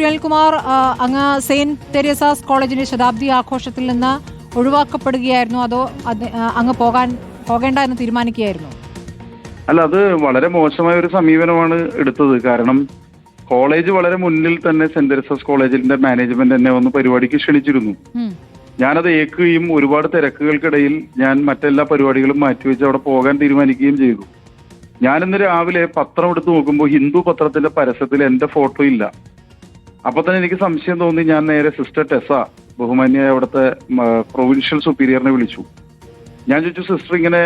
ശ്രീ അനിൽകുമാർ ആ, അങ്ങ് Saint Teresa's കോളേജിന്റെ ശതാബ്ദി ആഘോഷത്തിൽ നിന്ന് ഒഴിവാക്കപ്പെടുകയായിരുന്നു. അതോ അങ്ങ് പോകാൻ പോകേണ്ട എന്ന് തീരുമാനിക്കുകയായിരുന്നു? അല്ല അത് വളരെ മോശമായ ഒരു സമീപനമാണ് എടുത്തത്. കാരണം കോളേജ് വളരെ മുന്നിൽ തന്നെ സെന്റ് തെരേസാസ് കോളേജിന്റെ മാനേജ്മെന്റ് എന്നെ ഒന്ന് പരിപാടിക്ക് ക്ഷണിച്ചിരുന്നു. ഞാനത് ഏൽക്കുകയും ഒരുപാട് തിരക്കുകൾക്കിടയിൽ ഞാൻ മറ്റെല്ലാ പരിപാടികളും മാറ്റിവെച്ച് അവിടെ പോകാൻ തീരുമാനിക്കുകയും ചെയ്തു. ഞാനിന്ന് രാവിലെ പത്രം എടുത്ത് നോക്കുമ്പോൾ ഹിന്ദു പത്രത്തിന്റെ പരസ്യത്തിൽ എന്റെ ഫോട്ടോ ഇല്ല. അപ്പൊ തന്നെ എനിക്ക് സംശയം തോന്നി. ഞാൻ നേരെ സിസ്റ്റർ ടെസ ബഹുമാന്യ അവിടുത്തെ പ്രൊവിൻഷ്യൽ സുപ്പീരിയറിനെ വിളിച്ചു. ഞാൻ ചോദിച്ചു സിസ്റ്റർ ഇങ്ങനെ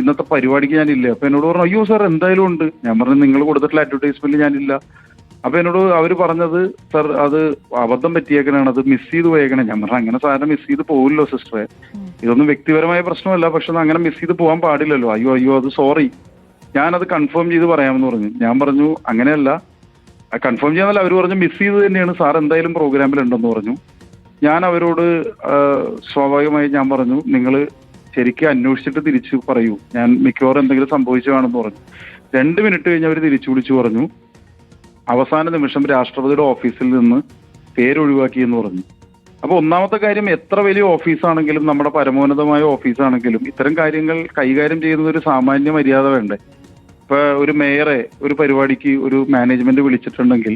ഇന്നത്തെ പരിപാടിക്ക് ഞാനില്ല? അപ്പൊ എന്നോട് പറഞ്ഞു അയ്യോ സാർ എന്തായാലും ഉണ്ട്. ഞാൻ പറഞ്ഞു നിങ്ങൾ കൊടുത്തിട്ടുള്ള അഡ്വർടൈസ്മെന്റ് ഞാനില്ല. അപ്പൊ എന്നോട് അവർ പറഞ്ഞത് സർ അത് അബദ്ധം പറ്റിയേക്കണാണ്. അത് മിസ് ചെയ്ത് പോയേക്കണേ. ഞാൻ പറഞ്ഞു അങ്ങനെ സാധനം മിസ് ചെയ്ത് പോകില്ലോ സിസ്റ്ററെ. ഇതൊന്നും വ്യക്തിപരമായ പ്രശ്നമല്ല. പക്ഷെ അങ്ങനെ മിസ് ചെയ്ത് പോകാൻ പാടില്ലല്ലോ. അയ്യോ അയ്യോ അത് സോറി ഞാനത് കൺഫേം ചെയ്ത് പറയാമെന്ന് പറഞ്ഞു. ഞാൻ പറഞ്ഞു അങ്ങനെയല്ല. കൺഫേം ചെയ്യാന്നല്ല അവർ പറഞ്ഞു മിസ് ചെയ്ത് തന്നെയാണ്. സാർ എന്തായാലും പ്രോഗ്രാമിൽ ഉണ്ടെന്ന് പറഞ്ഞു. ഞാൻ അവരോട് സ്വാഭാവികമായി ഞാൻ പറഞ്ഞു നിങ്ങൾ ശരിക്കും അന്വേഷിച്ചിട്ട് തിരിച്ചു പറയൂ. ഞാൻ മിക്കവാറും എന്തെങ്കിലും സംഭവിച്ചതാണെന്ന് പറഞ്ഞു. രണ്ട് മിനിറ്റ് കഴിഞ്ഞ് അവർ തിരിച്ചു വിളിച്ചു പറഞ്ഞു അവസാന നിമിഷം രാഷ്ട്രപതിയുടെ ഓഫീസിൽ നിന്ന് പേരൊഴിവാക്കി എന്ന് പറഞ്ഞു. അപ്പൊ ഒന്നാമത്തെ കാര്യം എത്ര വലിയ ഓഫീസാണെങ്കിലും നമ്മുടെ പരമോന്നതമായ ഓഫീസാണെങ്കിലും ഇത്തരം കാര്യങ്ങൾ കൈകാര്യം ചെയ്യുന്നത് ഒരു സാമാന്യ മര്യാദ വേണ്ടേ? ഇപ്പൊ ഒരു മേയറെ ഒരു പരിപാടിക്ക് ഒരു മാനേജ്മെന്റ് വിളിച്ചിട്ടുണ്ടെങ്കിൽ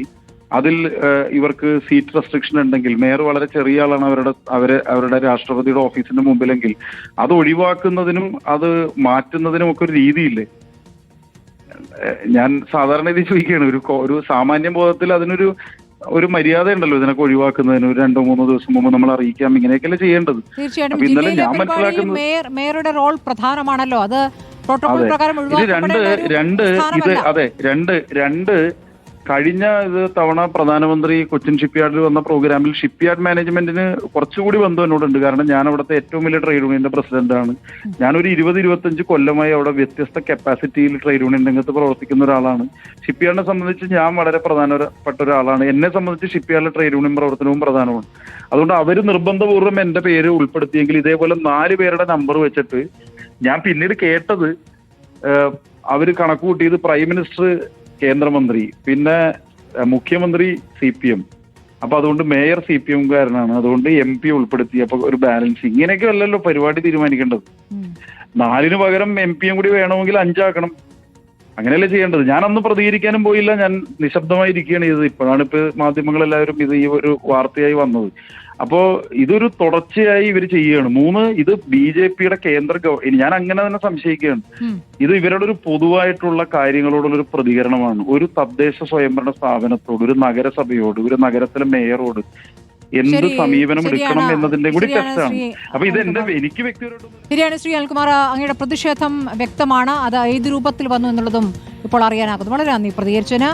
അതിൽ ഇവർക്ക് സീറ്റ് റെസ്ട്രിക്ഷൻ ഉണ്ടെങ്കിൽ മേയർ വളരെ ചെറിയ ആളാണ് അവരുടെ അവരെ അവരുടെ രാഷ്ട്രപതിയുടെ ഓഫീസിന്റെ മുമ്പിലെങ്കിൽ അത് ഒഴിവാക്കുന്നതിനും അത് മാറ്റുന്നതിനും ഒക്കെ ഒരു രീതിയില്ലേ? ഞാൻ സാധാരണ ഇത് ചോദിക്കുകയാണ് ഒരു ഒരു സാമാന്യ ബോധത്തിൽ അതിനൊരു ഒരു മര്യാദ ഉണ്ടല്ലോ ഇതിനൊക്കെ ഒഴിവാക്കുന്നതിന് ഒരു രണ്ടോ മൂന്നോ ദിവസം മുമ്പ് നമ്മൾ അറിയിക്കാം ഇങ്ങനെയൊക്കെയല്ലേ ചെയ്യേണ്ടത്? തീർച്ചയായിട്ടും മേയറുടെ റോൾ പ്രധാനമാണല്ലോ. അത് പ്രോട്ടോകോൾ പ്രകാരം ഇത് രണ്ട് രണ്ട് ഇത് അതെ രണ്ട് രണ്ട് കഴിഞ്ഞ ഇത് തവണ പ്രധാനമന്ത്രി കൊച്ചിൻ ഷിപ്പ്യാർഡിൽ വന്ന പ്രോഗ്രാമിൽ ഷിപ്പ്യാർഡ് മാനേജ്മെന്റിന് കുറച്ചുകൂടി ബന്ധം എന്നോടുണ്ട്. കാരണം ഞാൻ അവിടുത്തെ ഏറ്റവും വലിയ ട്രേഡ് യൂണിയന്റെ പ്രസിഡന്റാണ്. ഞാനൊരു ഇരുപത് ഇരുപത്തഞ്ച് കൊല്ലമായി അവിടെ വ്യത്യസ്ത കപ്പാസിറ്റിയിൽ ട്രേഡ് യൂണിയൻ രംഗത്ത് പ്രവർത്തിക്കുന്ന ഒരാളാണ്. ഷിപ്പ്യാർഡിനെ സംബന്ധിച്ച് ഞാൻ വളരെ പ്രധാനപ്പെട്ട ഒരാളാണ്. എന്നെ സംബന്ധിച്ച് ഷിപ്പ്യാർഡിലെ ട്രേഡ് യൂണിയൻ പ്രവർത്തനവും പ്രധാനമാണ്. അതുകൊണ്ട് അവർ നിർബന്ധപൂർവം എന്റെ പേര് ഉൾപ്പെടുത്തിയെങ്കിൽ ഇതേപോലെ നാല് പേരുടെ നമ്പർ വെച്ചിട്ട് ഞാൻ പിന്നീട് കേട്ടത് അവർ കണക്ക് കൂട്ടിയത് പ്രൈം മിനിസ്റ്റർ കേന്ദ്രമന്ത്രി പിന്നെ മുഖ്യമന്ത്രി സി പി എം. അപ്പൊ അതുകൊണ്ട് മേയർ സി പി എംകാരനാണ് അതുകൊണ്ട് എം പി ഉൾപ്പെടുത്തി അപ്പൊ ഒരു ബാലൻസ്. ഇങ്ങനെയൊക്കെ അല്ലല്ലോ പരിപാടി തീരുമാനിക്കേണ്ടത്. നാലിന് പകരം എം പിയും കൂടി വേണമെങ്കിൽ അഞ്ചാക്കണം. അങ്ങനെയല്ലേ ചെയ്യേണ്ടത്? ഞാൻ അന്ന് പ്രതികരിക്കാനും പോയില്ല. ഞാൻ നിശബ്ദമായിരിക്കുകയാണ് ചെയ്തത്. ഇപ്പോഴാണ് ഇപ്പൊ മാധ്യമങ്ങളെല്ലാവരും ഇത് ഈ ഒരു വാർത്തയായി വന്നത്. അപ്പോ ഇതൊരു തുടർച്ചയായി ഇവർ ചെയ്യുകയാണ്. മൂന്ന് ഇത് ബി ജെ പിയുടെ കേന്ദ്ര ഞാൻ അങ്ങനെ തന്നെ സംശയിക്കുകയാണ്. ഇത് ഇവരുടെ ഒരു പൊതുവായിട്ടുള്ള കാര്യങ്ങളോടുള്ള ഒരു പ്രതികരണമാണ്. ഒരു തദ്ദേശ സ്വയംഭരണ സ്ഥാപനത്തോട് ഒരു നഗരസഭയോട് ഒരു നഗരത്തിലെ മേയറോട് എന്ത് സമീപനം എടുക്കണം. എന്നതിന്റെ കൂടി ടെസ്റ്റാണ്. അപ്പൊ ഇത് എന്റെ. എനിക്ക് വ്യക്തിപരമായിട്ട് ശരിയാണ് ശ്രീ അനിൽകുമാർ. അങ്ങയുടെ പ്രതിഷേധം വ്യക്തമാണ്. അത് ഏത് രൂപത്തിൽ വന്നു എന്നുള്ളതും ഇപ്പോൾ അറിയാനാകുന്നു. വളരെ നന്ദി. പ്രതികരിച്ചതിന്